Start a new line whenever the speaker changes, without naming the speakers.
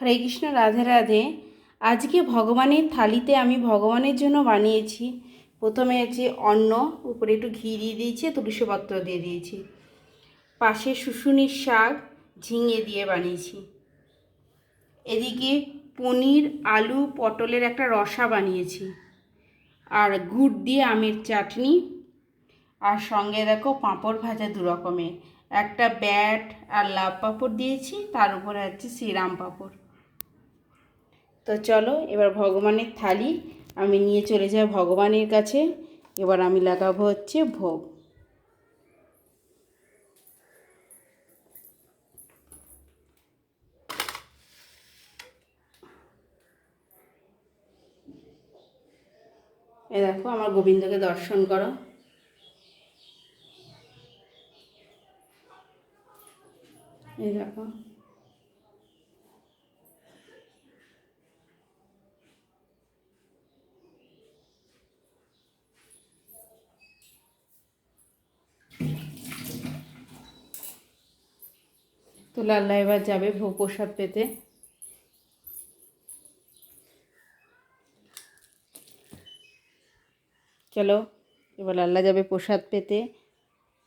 হরে কৃষ্ণ, রাধে রাধে। আজকে ভগবানের থালিতে আমি ভগবানের জন্য বানিয়েছি। প্রথমে আছে অন্ন, উপরে একটু ঘি দিয়ে দিয়েছি তুলসী পত্র দিয়ে দিয়েছি। পাশে শুশুনির শাক, ঝিঙে দিয়ে বানিয়েছি। এদিকে পনির, আলু, পটলের একটা রসা বানিয়েছি। আর গুড় দিয়ে আমের চাটনি। আর সঙ্গে দেখো পাঁপড় ভাজা দু রকমের। একটা ব্যাট আর লাভ পাঁপড় দিয়েছি, তার উপরে হচ্ছে শ্রীরাম পাঁপড়। তো চলো, এবার ভগবানের থালি। আমি নিয়ে চলে যাই ভগবানের কাছে। এবার আমি লাগাবো হচ্ছে ভোগ। এ দেখো, আমার গোবিন্দকে দর্শন করো। এই দেখো। তো লাল্লা এবার যাবে ভোগ প্রসাদ পেতে। চলো এবার লাল্লা যাবে প্রসাদ পেতে।